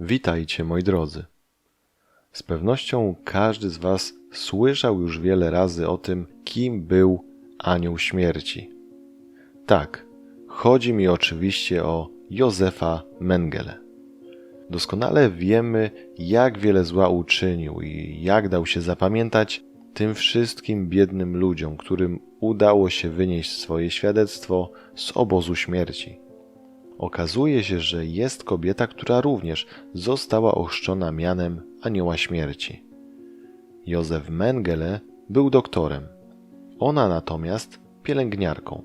Witajcie, moi drodzy. Z pewnością każdy z Was słyszał już wiele razy o tym, kim był Anioł Śmierci. Tak, chodzi mi oczywiście o Józefa Mengele. Doskonale wiemy, jak wiele zła uczynił i jak dał się zapamiętać tym wszystkim biednym ludziom, którym udało się wynieść swoje świadectwo z obozu śmierci. Okazuje się, że jest kobieta, która również została ochrzczona mianem Anioła Śmierci. Józef Mengele był doktorem, ona natomiast pielęgniarką.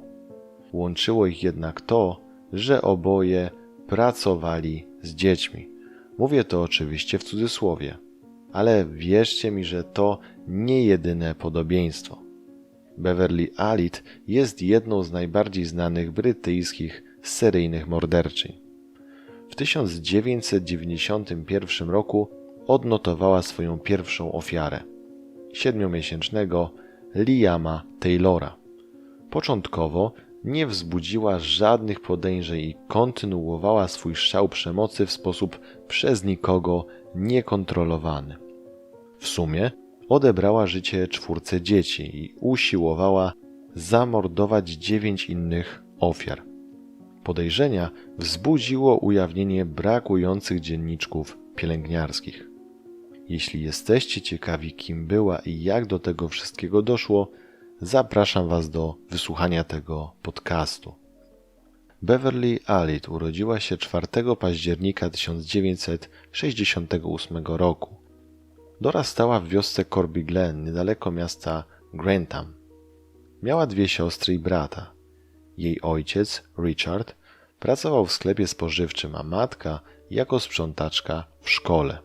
Łączyło ich jednak to, że oboje pracowali z dziećmi. Mówię to oczywiście w cudzysłowie, ale wierzcie mi, że to nie jedyne podobieństwo. Beverly Alit jest jedną z najbardziej znanych brytyjskich seryjnych morderczyń. W 1991 roku odnotowała swoją pierwszą ofiarę siedmiomiesięcznego Liama Taylora. Początkowo nie wzbudziła żadnych podejrzeń i kontynuowała swój szał przemocy w sposób przez nikogo niekontrolowany. W sumie odebrała życie czwórce dzieci i usiłowała zamordować dziewięć innych ofiar. Podejrzenia wzbudziło ujawnienie brakujących dzienniczków pielęgniarskich. Jeśli jesteście ciekawi, kim była i jak do tego wszystkiego doszło, zapraszam Was do wysłuchania tego podcastu. Beverly Alit urodziła się 4 października 1968 roku. Dorastała w wiosce Corby Glen, niedaleko miasta Grantham. Miała dwie siostry i brata. Jej ojciec, Richard, pracował w sklepie spożywczym, a matka jako sprzątaczka w szkole.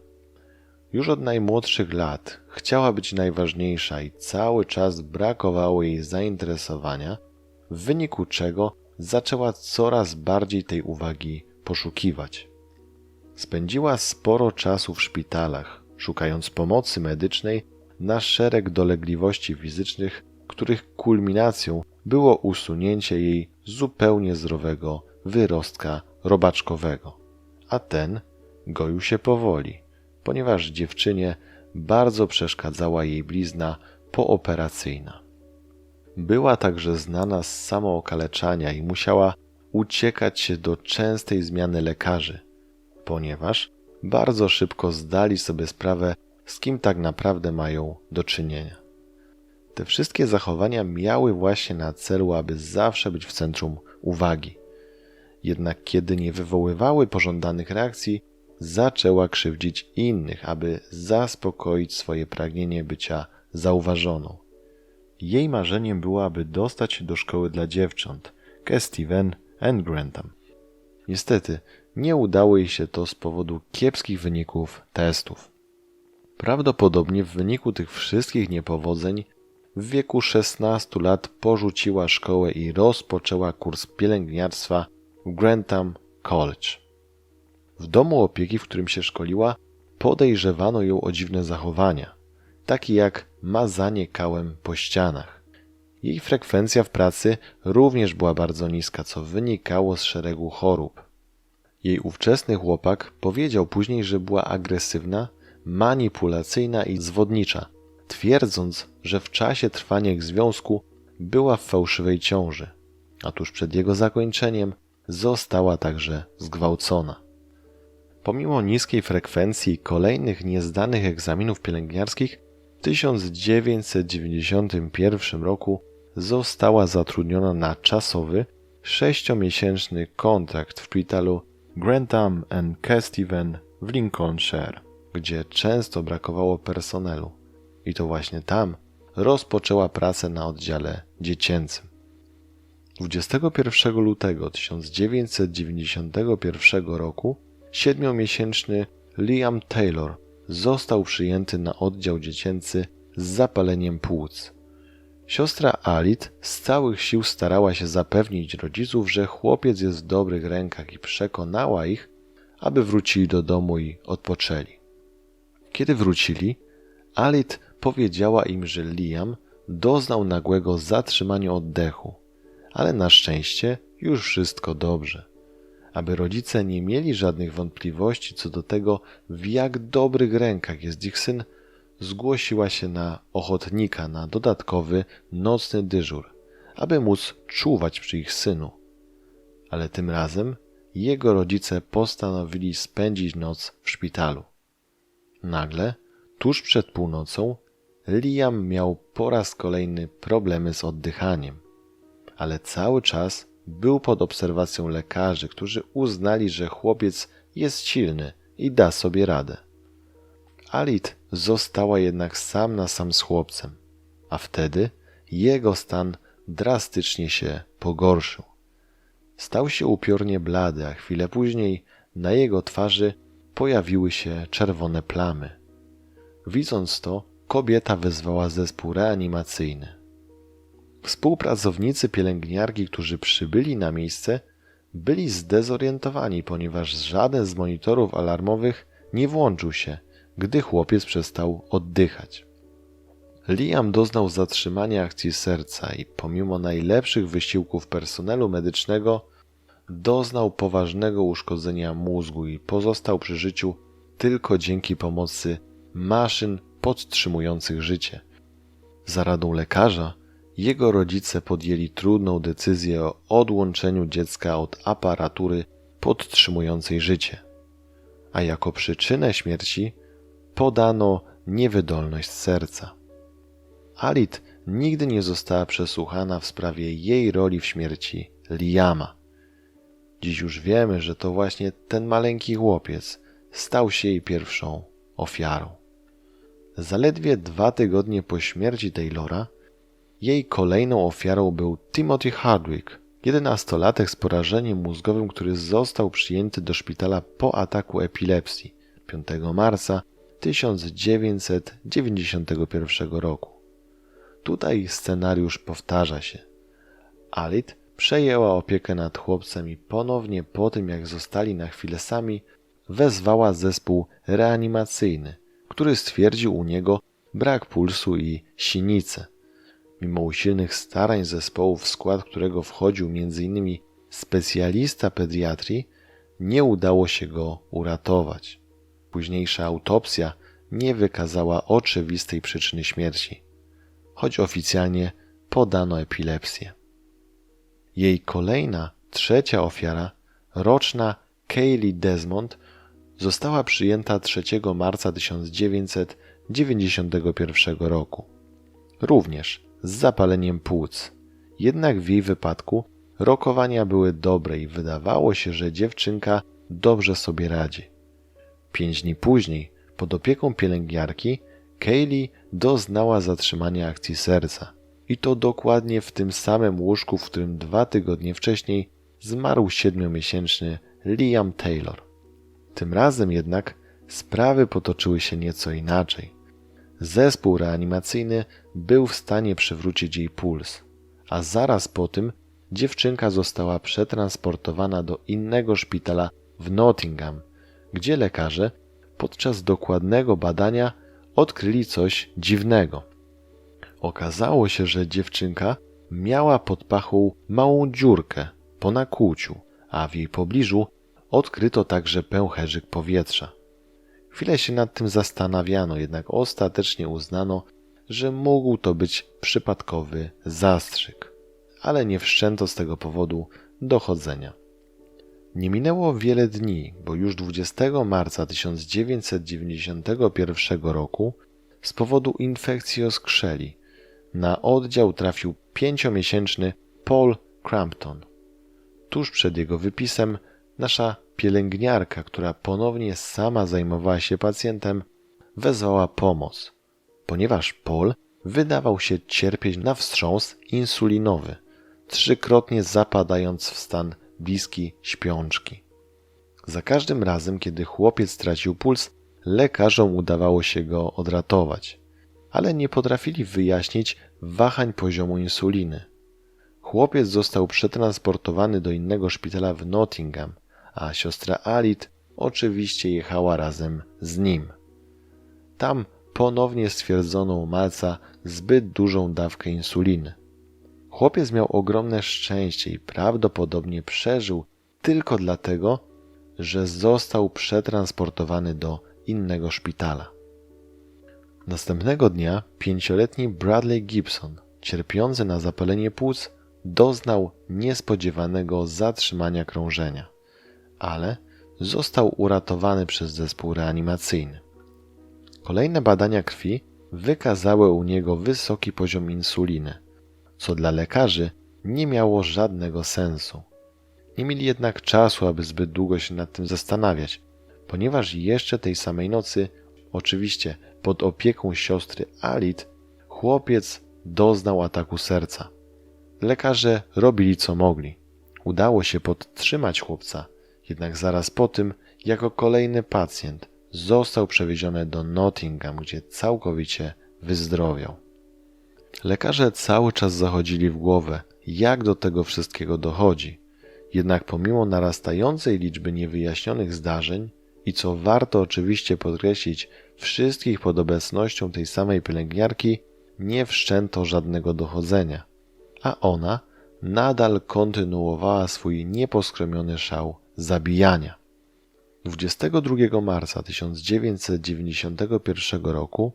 Już od najmłodszych lat chciała być najważniejsza i cały czas brakowało jej zainteresowania, w wyniku czego zaczęła coraz bardziej tej uwagi poszukiwać. Spędziła sporo czasu w szpitalach, szukając pomocy medycznej na szereg dolegliwości fizycznych, których kulminacją było usunięcie jej zupełnie zdrowego wyrostka robaczkowego, a ten goił się powoli, ponieważ dziewczynie bardzo przeszkadzała jej blizna pooperacyjna. Była także znana z samookaleczania i musiała uciekać się do częstej zmiany lekarzy, ponieważ bardzo szybko zdali sobie sprawę, z kim tak naprawdę mają do czynienia. Te wszystkie zachowania miały właśnie na celu, aby zawsze być w centrum uwagi. Jednak kiedy nie wywoływały pożądanych reakcji, zaczęła krzywdzić innych, aby zaspokoić swoje pragnienie bycia zauważoną. Jej marzeniem było, aby dostać się do szkoły dla dziewcząt Kestiven and Grantham. Niestety, nie udało jej się to z powodu kiepskich wyników testów. Prawdopodobnie w wyniku tych wszystkich niepowodzeń w wieku 16 lat porzuciła szkołę i rozpoczęła kurs pielęgniarstwa w Grantham College. W domu opieki, w którym się szkoliła, podejrzewano ją o dziwne zachowania, takie jak mazanie kałem po ścianach. Jej frekwencja w pracy również była bardzo niska, co wynikało z szeregu chorób. Jej ówczesny chłopak powiedział później, że była agresywna, manipulacyjna i zwodnicza, twierdząc, że w czasie trwania ich związku była w fałszywej ciąży, a tuż przed jego zakończeniem została także zgwałcona. Pomimo niskiej frekwencji kolejnych niezdanych egzaminów pielęgniarskich, w 1991 roku została zatrudniona na czasowy, sześciomiesięczny kontrakt w szpitalu Grantham and Kesteven w Lincolnshire, gdzie często brakowało personelu. I to właśnie tam rozpoczęła pracę na oddziale dziecięcym. 21 lutego 1991 roku siedmiomiesięczny Liam Taylor został przyjęty na oddział dziecięcy z zapaleniem płuc. Siostra Alit z całych sił starała się zapewnić rodziców, że chłopiec jest w dobrych rękach i przekonała ich, aby wrócili do domu i odpoczęli. Kiedy wrócili, Alit powiedziała im, że Liam doznał nagłego zatrzymania oddechu, ale na szczęście już wszystko dobrze aby rodzice nie mieli żadnych wątpliwości co do tego, w jak dobrych rękach jest ich syn, zgłosiła się na ochotnika na dodatkowy nocny dyżur, aby móc czuwać przy ich synu. Ale tym razem jego rodzice postanowili spędzić noc w szpitalu. Nagle, tuż przed północą, Liam miał po raz kolejny problemy z oddychaniem, ale cały czas był pod obserwacją lekarzy, którzy uznali, że chłopiec jest silny i da sobie radę. Alit została jednak sam na sam z chłopcem, a wtedy jego stan drastycznie się pogorszył. Stał się upiornie blady, a chwilę później na jego twarzy pojawiły się czerwone plamy. Widząc to, kobieta wezwała zespół reanimacyjny. Współpracownicy pielęgniarki, którzy przybyli na miejsce, byli zdezorientowani, ponieważ żaden z monitorów alarmowych nie włączył się, gdy chłopiec przestał oddychać. Liam doznał zatrzymania akcji serca i pomimo najlepszych wysiłków personelu medycznego doznał poważnego uszkodzenia mózgu i pozostał przy życiu tylko dzięki pomocy maszyn podtrzymujących życie. Za radą lekarza jego rodzice podjęli trudną decyzję o odłączeniu dziecka od aparatury podtrzymującej życie, a jako przyczynę śmierci podano niewydolność serca. Alit nigdy nie została przesłuchana w sprawie jej roli w śmierci Liama. Dziś już wiemy, że to właśnie ten maleńki chłopiec stał się jej pierwszą ofiarą. Zaledwie dwa tygodnie po śmierci Taylora jej kolejną ofiarą był Timothy Hardwick, jedenastolatek z porażeniem mózgowym, który został przyjęty do szpitala po ataku epilepsji 5 marca 1991 roku. Tutaj scenariusz powtarza się. Alit przejęła opiekę nad chłopcem i ponownie po tym, jak zostali na chwilę sami, wezwała zespół reanimacyjny, który stwierdził u niego brak pulsu i sinicę. Mimo usilnych starań zespołu, w skład którego wchodził m.in. specjalista pediatrii, nie udało się go uratować. Późniejsza autopsja nie wykazała oczywistej przyczyny śmierci, choć oficjalnie podano epilepsję. Jej kolejna, trzecia ofiara, roczna Kaylee Desmond, została przyjęta 3 marca 1991 roku. Również z zapaleniem płuc. Jednak w jej wypadku rokowania były dobre i wydawało się, że dziewczynka dobrze sobie radzi. Pięć dni później, pod opieką pielęgniarki, Kaylee doznała zatrzymania akcji serca. I to dokładnie w tym samym łóżku, w którym dwa tygodnie wcześniej zmarł siedmiomiesięczny Liam Taylor. Tym razem jednak sprawy potoczyły się nieco inaczej. Zespół reanimacyjny był w stanie przywrócić jej puls, a zaraz po tym dziewczynka została przetransportowana do innego szpitala w Nottingham, gdzie lekarze podczas dokładnego badania odkryli coś dziwnego. Okazało się, że dziewczynka miała pod pachą małą dziurkę po nakłuciu, a w jej pobliżu odkryto także pęcherzyk powietrza. Chwilę się nad tym zastanawiano, jednak ostatecznie uznano, że mógł to być przypadkowy zastrzyk, ale nie wszczęto z tego powodu dochodzenia. Nie minęło wiele dni, bo już 20 marca 1991 roku z powodu infekcji oskrzeli na oddział trafił pięciomiesięczny Paul Crampton. Tuż przed jego wypisem nasza pielęgniarka, która ponownie sama zajmowała się pacjentem, wezwała pomoc, ponieważ Paul wydawał się cierpieć na wstrząs insulinowy, trzykrotnie zapadając w stan bliski śpiączki. Za każdym razem, kiedy chłopiec stracił puls, lekarzom udawało się go odratować, ale nie potrafili wyjaśnić wahań poziomu insuliny. Chłopiec został przetransportowany do innego szpitala w Nottingham, a siostra Alit oczywiście jechała razem z nim. Tam ponownie stwierdzono u malca zbyt dużą dawkę insuliny. Chłopiec miał ogromne szczęście i prawdopodobnie przeżył tylko dlatego, że został przetransportowany do innego szpitala. Następnego dnia pięcioletni Bradley Gibson, cierpiący na zapalenie płuc, doznał niespodziewanego zatrzymania krążenia, ale został uratowany przez zespół reanimacyjny. Kolejne badania krwi wykazały u niego wysoki poziom insuliny, co dla lekarzy nie miało żadnego sensu. Nie mieli jednak czasu, aby zbyt długo się nad tym zastanawiać, ponieważ jeszcze tej samej nocy, oczywiście pod opieką siostry Alit, chłopiec doznał ataku serca. Lekarze robili co mogli. Udało się podtrzymać chłopca, jednak zaraz po tym, jako kolejny pacjent, został przewieziony do Nottingham, gdzie całkowicie wyzdrowiał. Lekarze cały czas zachodzili w głowę, jak do tego wszystkiego dochodzi. Jednak pomimo narastającej liczby niewyjaśnionych zdarzeń i co warto oczywiście podkreślić, wszystkich pod obecnością tej samej pielęgniarki, nie wszczęto żadnego dochodzenia, a ona nadal kontynuowała swój nieposkromiony szał zabijania. 22 marca 1991 roku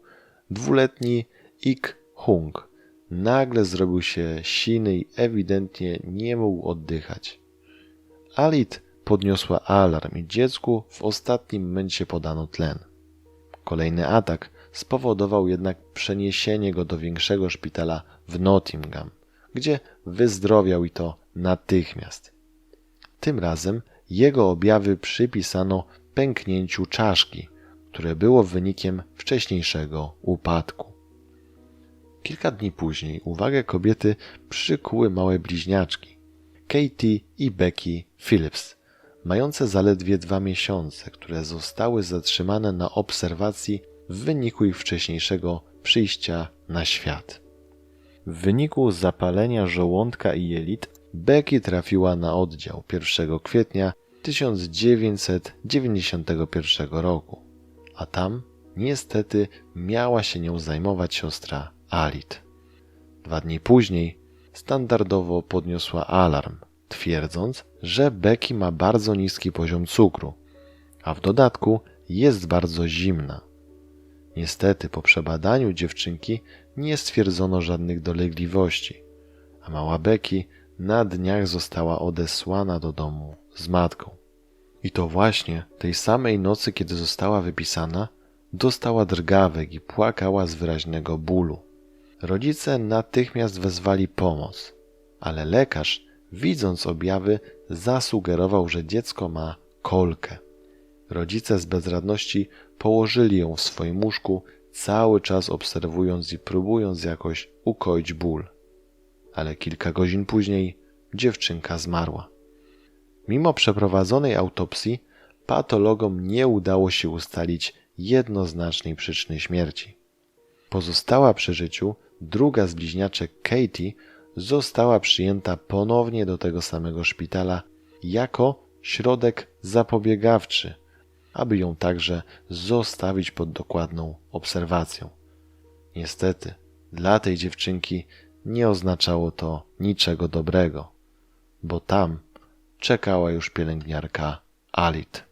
dwuletni Ik Hung nagle zrobił się siny i ewidentnie nie mógł oddychać. Alit podniosła alarm i dziecku w ostatnim momencie podano tlen. Kolejny atak spowodował jednak przeniesienie go do większego szpitala w Nottingham, gdzie wyzdrowiał i to natychmiast. Tym razem jego objawy przypisano pęknięciu czaszki, które było wynikiem wcześniejszego upadku. Kilka dni później uwagę kobiety przykuły małe bliźniaczki, Katie i Becky Phillips, mające zaledwie dwa miesiące, które zostały zatrzymane na obserwacji w wyniku ich wcześniejszego przyjścia na świat. W wyniku zapalenia żołądka i jelit Becky trafiła na oddział 1 kwietnia 1991 roku, a tam niestety miała się nią zajmować siostra Alit. Dwa dni później standardowo podniosła alarm, twierdząc, że Becky ma bardzo niski poziom cukru, a w dodatku jest bardzo zimna. Niestety po przebadaniu dziewczynki nie stwierdzono żadnych dolegliwości, a mała Becky na dniach została odesłana do domu z matką. I to właśnie tej samej nocy, kiedy została wypisana, dostała drgawek i płakała z wyraźnego bólu. Rodzice natychmiast wezwali pomoc, ale lekarz, widząc objawy, zasugerował, że dziecko ma kolkę. Rodzice z bezradności położyli ją w swoim łóżku, cały czas obserwując i próbując jakoś ukoić ból. Ale kilka godzin później dziewczynka zmarła. Mimo przeprowadzonej autopsji, patologom nie udało się ustalić jednoznacznej przyczyny śmierci. Pozostała przy życiu druga z bliźniaczek Katie została przyjęta ponownie do tego samego szpitala jako środek zapobiegawczy, aby ją także zostawić pod dokładną obserwacją. Niestety, dla tej dziewczynki nie oznaczało to niczego dobrego, bo tam czekała już pielęgniarka Alit.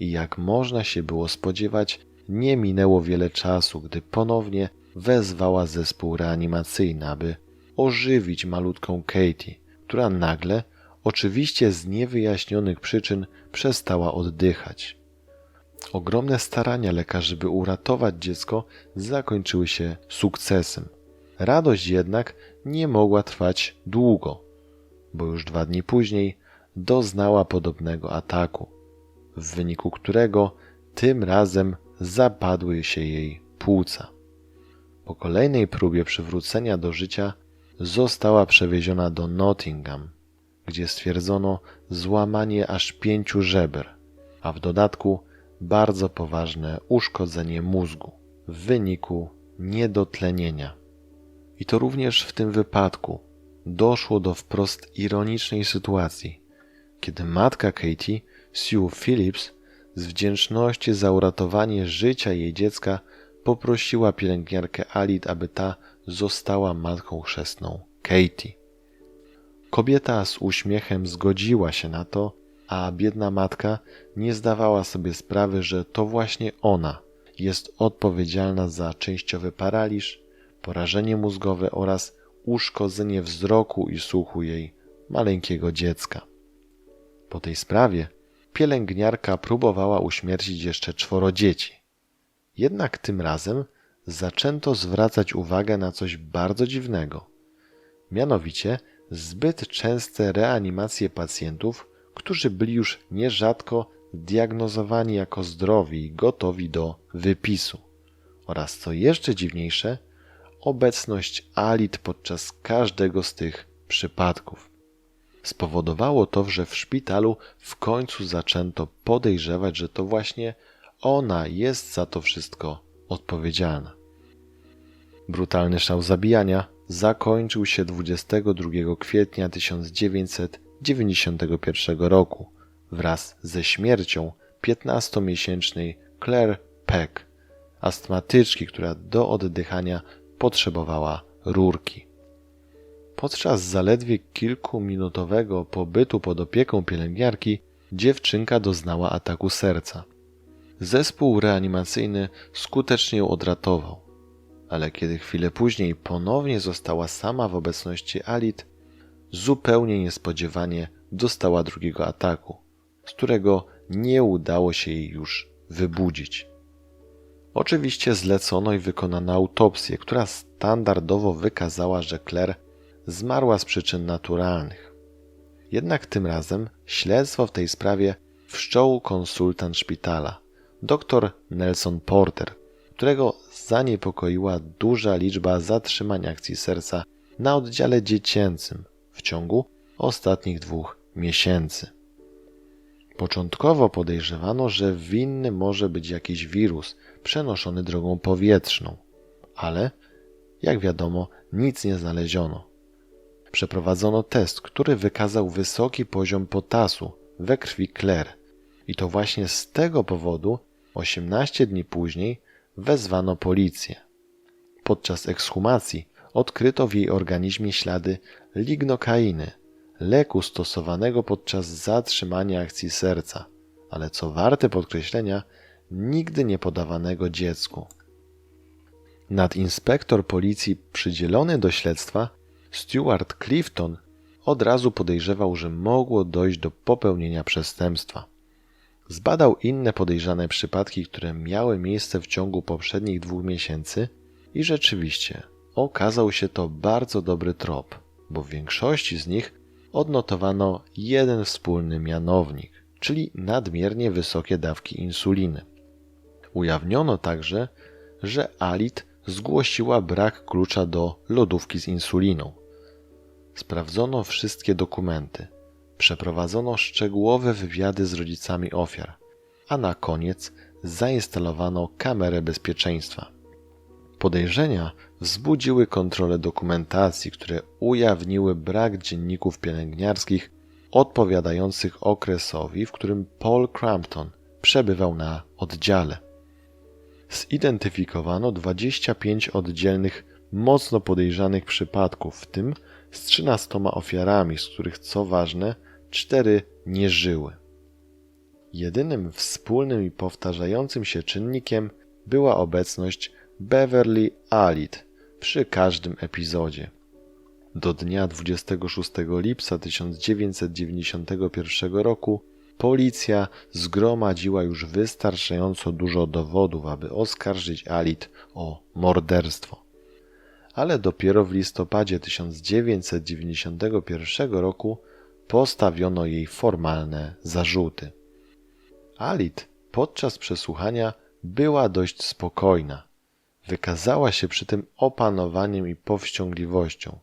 I jak można się było spodziewać, nie minęło wiele czasu, gdy ponownie wezwała zespół reanimacyjny, aby ożywić malutką Katie, która nagle, oczywiście z niewyjaśnionych przyczyn, przestała oddychać. Ogromne starania lekarzy, by uratować dziecko, zakończyły się sukcesem. Radość jednak nie mogła trwać długo, bo już dwa dni później doznała podobnego ataku, w wyniku którego tym razem zapadły się jej płuca. Po kolejnej próbie przywrócenia do życia została przewieziona do Nottingham, gdzie stwierdzono złamanie aż pięciu żeber, a w dodatku bardzo poważne uszkodzenie mózgu w wyniku niedotlenienia. I to również w tym wypadku doszło do wprost ironicznej sytuacji, kiedy matka Katie, Sue Phillips, z wdzięczności za uratowanie życia jej dziecka, poprosiła pielęgniarkę Alit, aby ta została matką chrzestną Katie. Kobieta z uśmiechem zgodziła się na to, a biedna matka nie zdawała sobie sprawy, że to właśnie ona jest odpowiedzialna za częściowy paraliż, porażenie mózgowe oraz uszkodzenie wzroku i słuchu jej maleńkiego dziecka. Po tej sprawie pielęgniarka próbowała uśmiercić jeszcze czworo dzieci. Jednak tym razem zaczęto zwracać uwagę na coś bardzo dziwnego. Mianowicie zbyt częste reanimacje pacjentów, którzy byli już nierzadko diagnozowani jako zdrowi i gotowi do wypisu. Oraz co jeszcze dziwniejsze, obecność alit podczas każdego z tych przypadków. Spowodowało to, że w szpitalu w końcu zaczęto podejrzewać, że to właśnie ona jest za to wszystko odpowiedzialna. Brutalny szał zabijania zakończył się 22 kwietnia 1991 roku wraz ze śmiercią 15-miesięcznej Claire Peck, astmatyczki, która do oddychania potrzebowała rurki. Podczas zaledwie kilkuminutowego pobytu pod opieką pielęgniarki dziewczynka doznała ataku serca. Zespół reanimacyjny skutecznie ją odratował, ale kiedy chwilę później ponownie została sama w obecności Alit, zupełnie niespodziewanie dostała drugiego ataku, z którego nie udało się jej już wybudzić. Oczywiście zlecono i wykonano autopsję, która standardowo wykazała, że Claire zmarła z przyczyn naturalnych. Jednak tym razem śledztwo w tej sprawie wszczął konsultant szpitala, dr Nelson Porter, którego zaniepokoiła duża liczba zatrzymań akcji serca na oddziale dziecięcym w ciągu ostatnich dwóch miesięcy. Początkowo podejrzewano, że winny może być jakiś wirus przenoszony drogą powietrzną, ale jak wiadomo, nic nie znaleziono. Przeprowadzono test, który wykazał wysoki poziom potasu we krwi Claire i to właśnie z tego powodu 18 dni później wezwano policję. Podczas ekshumacji odkryto w jej organizmie ślady lignokainy, leku stosowanego podczas zatrzymania akcji serca, ale co warte podkreślenia, nigdy nie podawanego dziecku. Nadinspektor policji przydzielony do śledztwa, Stuart Clifton, od razu podejrzewał, że mogło dojść do popełnienia przestępstwa. Zbadał inne podejrzane przypadki, które miały miejsce w ciągu poprzednich dwóch miesięcy i rzeczywiście okazał się to bardzo dobry trop, bo w większości z nich odnotowano jeden wspólny mianownik, czyli nadmiernie wysokie dawki insuliny. Ujawniono także, że Alit zgłosiła brak klucza do lodówki z insuliną. Sprawdzono wszystkie dokumenty, przeprowadzono szczegółowe wywiady z rodzicami ofiar, a na koniec zainstalowano kamerę bezpieczeństwa. Podejrzenia wzbudziły kontrolę dokumentacji, które ujawniły brak dzienników pielęgniarskich odpowiadających okresowi, w którym Paul Crampton przebywał na oddziale. Zidentyfikowano 25 oddzielnych, mocno podejrzanych przypadków, w tym z 13 ofiarami, z których co ważne, cztery nie żyły. Jedynym wspólnym i powtarzającym się czynnikiem była obecność Beverly Alit przy każdym epizodzie. Do dnia 26 lipca 1991 roku policja zgromadziła już wystarczająco dużo dowodów, aby oskarżyć Alit o morderstwo. Ale dopiero w listopadzie 1991 roku postawiono jej formalne zarzuty. Alit podczas przesłuchania była dość spokojna Wykazała się przy tym opanowaniem i powściągliwością,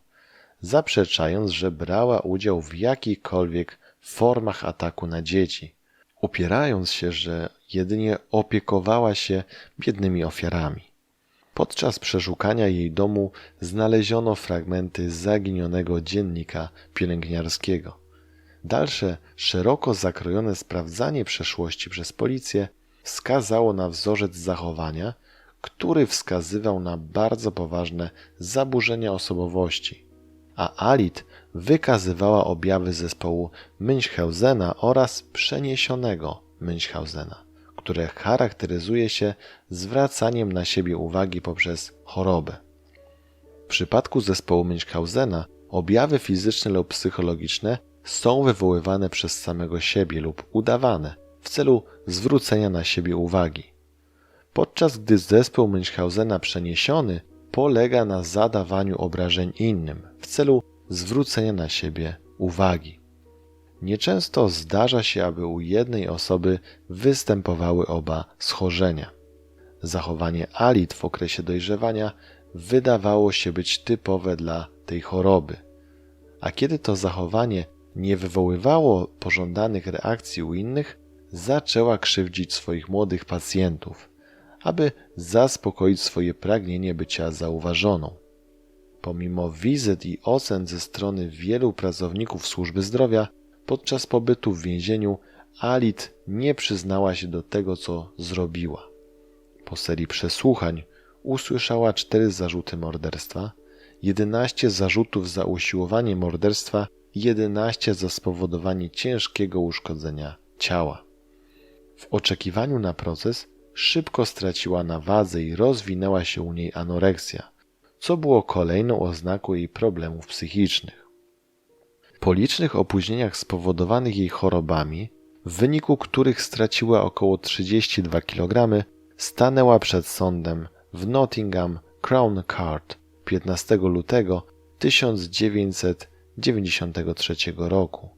zaprzeczając, że brała udział w jakichkolwiek formach ataku na dzieci, upierając się, że jedynie opiekowała się biednymi ofiarami. Podczas przeszukania jej domu znaleziono fragmenty zaginionego dziennika pielęgniarskiego. Dalsze, szeroko zakrojone sprawdzanie przeszłości przez policję wskazało na wzorzec zachowania, który wskazywał na bardzo poważne zaburzenia osobowości, a Alit wykazywała objawy zespołu Münchhausena oraz przeniesionego Münchhausena, które charakteryzuje się zwracaniem na siebie uwagi poprzez chorobę. W przypadku zespołu Münchhausena objawy fizyczne lub psychologiczne są wywoływane przez samego siebie lub udawane w celu zwrócenia na siebie uwagi. Podczas gdy zespół Münchhausena przeniesiony polega na zadawaniu obrażeń innym w celu zwrócenia na siebie uwagi. Nieczęsto zdarza się, aby u jednej osoby występowały oba schorzenia. Zachowanie alit w okresie dojrzewania wydawało się być typowe dla tej choroby. A kiedy to zachowanie nie wywoływało pożądanych reakcji u innych, zaczęła krzywdzić swoich młodych pacjentów, aby zaspokoić swoje pragnienie bycia zauważoną. Pomimo wizyt i ocen ze strony wielu pracowników służby zdrowia, podczas pobytu w więzieniu Alit nie przyznała się do tego, co zrobiła. Po serii przesłuchań usłyszała cztery zarzuty morderstwa, 11 zarzutów za usiłowanie morderstwa i 11 za spowodowanie ciężkiego uszkodzenia ciała. W oczekiwaniu na proces szybko straciła na wadze i rozwinęła się u niej anoreksja, co było kolejną oznaką jej problemów psychicznych. Po licznych opóźnieniach spowodowanych jej chorobami, w wyniku których straciła około 32 kg, stanęła przed sądem w Nottingham Crown Court 15 lutego 1993 roku,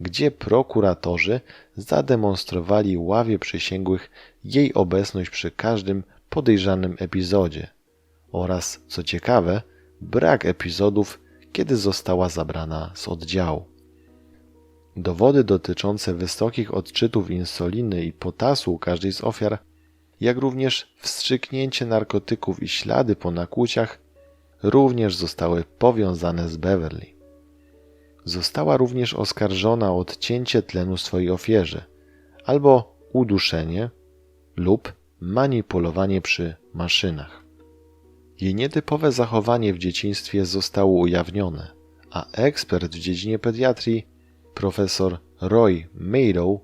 gdzie prokuratorzy zademonstrowali ławie przysięgłych jej obecność przy każdym podejrzanym epizodzie. Oraz, co ciekawe, brak epizodów, kiedy została zabrana z oddziału. Dowody dotyczące wysokich odczytów insuliny i potasu u każdej z ofiar, jak również wstrzyknięcie narkotyków i ślady po nakłuciach, również zostały powiązane z Beverly. Została również oskarżona o odcięcie tlenu swojej ofierze albo uduszenie lub manipulowanie przy maszynach. Jej nietypowe zachowanie w dzieciństwie zostało ujawnione, a ekspert w dziedzinie pediatrii, profesor Roy Madow,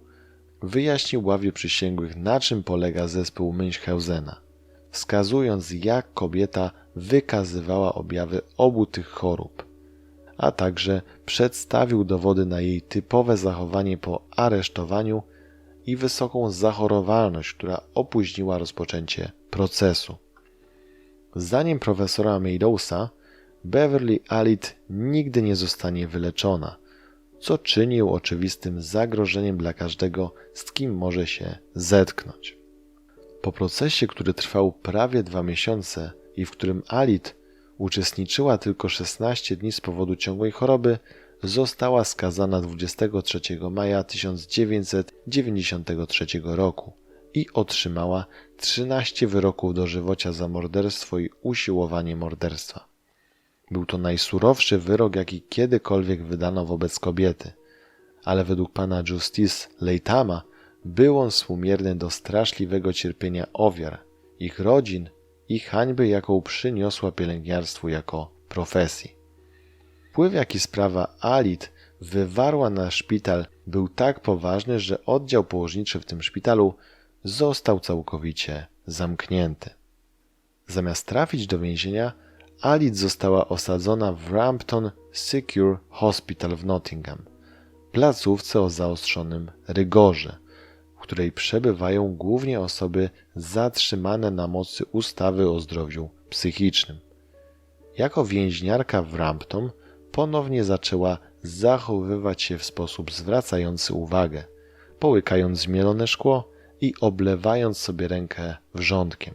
wyjaśnił ławie przysięgłych, na czym polega zespół Münchhausena, wskazując, jak kobieta wykazywała objawy obu tych chorób, a także przedstawił dowody na jej typowe zachowanie po aresztowaniu i wysoką zachorowalność, która opóźniła rozpoczęcie procesu. Zdaniem profesora Meadowsa, Beverly Alit nigdy nie zostanie wyleczona, co czyni ją oczywistym zagrożeniem dla każdego, z kim może się zetknąć. Po procesie, który trwał prawie dwa miesiące i w którym Alit uczestniczyła tylko 16 dni z powodu ciągłej choroby, została skazana 23 maja 1993 roku i otrzymała 13 wyroków dożywocia za morderstwo i usiłowanie morderstwa. Był to najsurowszy wyrok, jaki kiedykolwiek wydano wobec kobiety, ale według pana Justice Leitama był on współmierny do straszliwego cierpienia ofiar, ich rodzin i hańby, jaką przyniosła pielęgniarstwu jako profesji. Wpływ, jaki sprawa Alit wywarła na szpital, był tak poważny, że oddział położniczy w tym szpitalu został całkowicie zamknięty. Zamiast trafić do więzienia, Alit została osadzona w Rampton Secure Hospital w Nottingham, placówce o zaostrzonym rygorze, w której przebywają głównie osoby zatrzymane na mocy ustawy o zdrowiu psychicznym. Jako więźniarka w Rampton ponownie zaczęła zachowywać się w sposób zwracający uwagę, połykając zmielone szkło i oblewając sobie rękę wrzątkiem.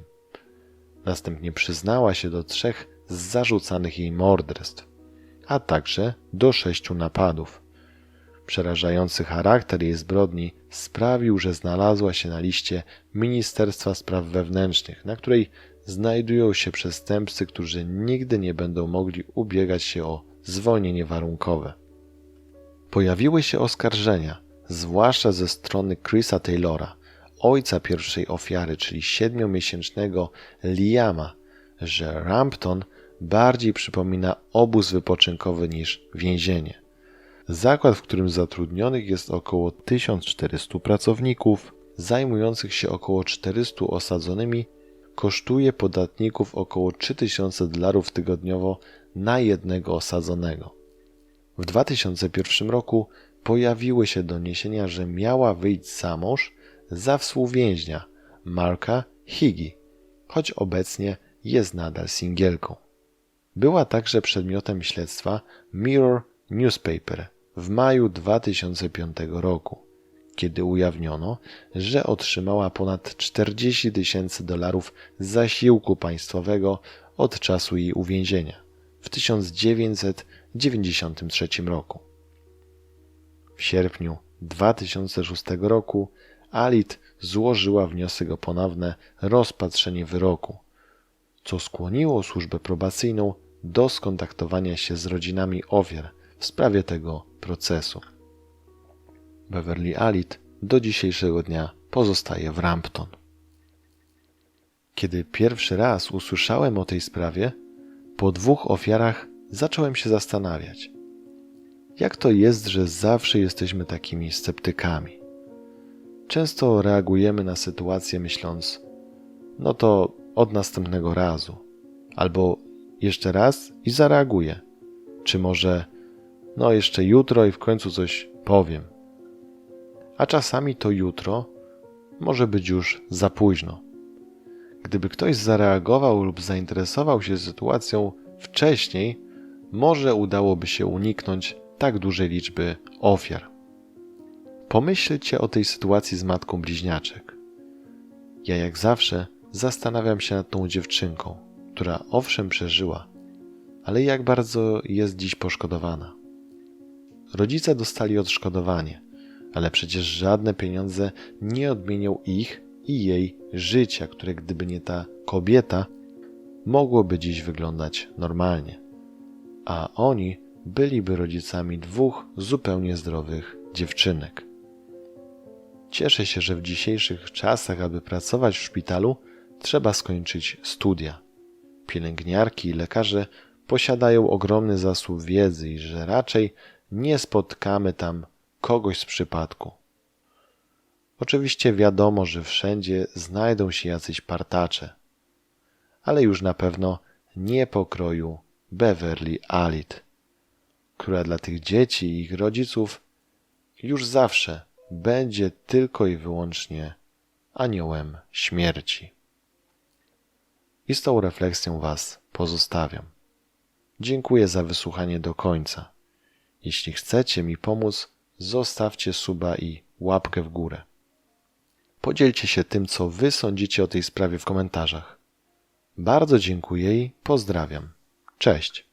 Następnie przyznała się do trzech z zarzucanych jej morderstw, a także do sześciu napadów. Przerażający charakter jej zbrodni sprawił, że znalazła się na liście Ministerstwa Spraw Wewnętrznych, na której znajdują się przestępcy, którzy nigdy nie będą mogli ubiegać się o zwolnienie warunkowe. Pojawiły się oskarżenia, zwłaszcza ze strony Chrisa Taylora, ojca pierwszej ofiary, czyli siedmiomiesięcznego Liama, że Rampton bardziej przypomina obóz wypoczynkowy niż więzienie. Zakład, w którym zatrudnionych jest około 1400 pracowników, zajmujących się około 400 osadzonymi, kosztuje podatników około 3000 dolarów tygodniowo na jednego osadzonego. W 2001 roku pojawiły się doniesienia, że miała wyjść za mąż za współwięźnia Marka Higgy, choć obecnie jest nadal singielką. Była także przedmiotem śledztwa Mirror Newspaper w maju 2005 roku, kiedy ujawniono, że otrzymała ponad 40 tysięcy dolarów zasiłku państwowego od czasu jej uwięzienia w 1993 roku. W sierpniu 2006 roku Alit złożyła wniosek o ponowne rozpatrzenie wyroku, co skłoniło służbę probacyjną do skontaktowania się z rodzinami ofiar w sprawie tego procesu. Beverly Alit do dzisiejszego dnia pozostaje w Rampton. Kiedy pierwszy raz usłyszałem o tej sprawie, po dwóch ofiarach zacząłem się zastanawiać, jak to jest, że zawsze jesteśmy takimi sceptykami. Często reagujemy na sytuację myśląc, no to od następnego razu, albo jeszcze raz i zareaguję, czy może no jeszcze jutro i w końcu coś powiem. A czasami to jutro może być już za późno. Gdyby ktoś zareagował lub zainteresował się sytuacją wcześniej, może udałoby się uniknąć tak dużej liczby ofiar. Pomyślcie o tej sytuacji z matką bliźniaczek. Ja, jak zawsze, zastanawiam się nad tą dziewczynką, która owszem przeżyła, ale jak bardzo jest dziś poszkodowana. Rodzice dostali odszkodowanie, ale przecież żadne pieniądze nie odmienią ich i jej życia, które gdyby nie ta kobieta, mogłoby dziś wyglądać normalnie. A oni byliby rodzicami dwóch zupełnie zdrowych dziewczynek. Cieszę się, że w dzisiejszych czasach, aby pracować w szpitalu, trzeba skończyć studia. Pielęgniarki i lekarze posiadają ogromny zasób wiedzy i że raczej nie spotkamy tam kogoś z przypadku. Oczywiście wiadomo, że wszędzie znajdą się jacyś partacze, ale już na pewno nie pokroju Beverly Alit, która dla tych dzieci i ich rodziców już zawsze będzie tylko i wyłącznie aniołem śmierci. I z tą refleksją Was pozostawiam. Dziękuję za wysłuchanie do końca. Jeśli chcecie mi pomóc, zostawcie suba i łapkę w górę. Podzielcie się tym, co Wy sądzicie o tej sprawie w komentarzach. Bardzo dziękuję i pozdrawiam. Cześć.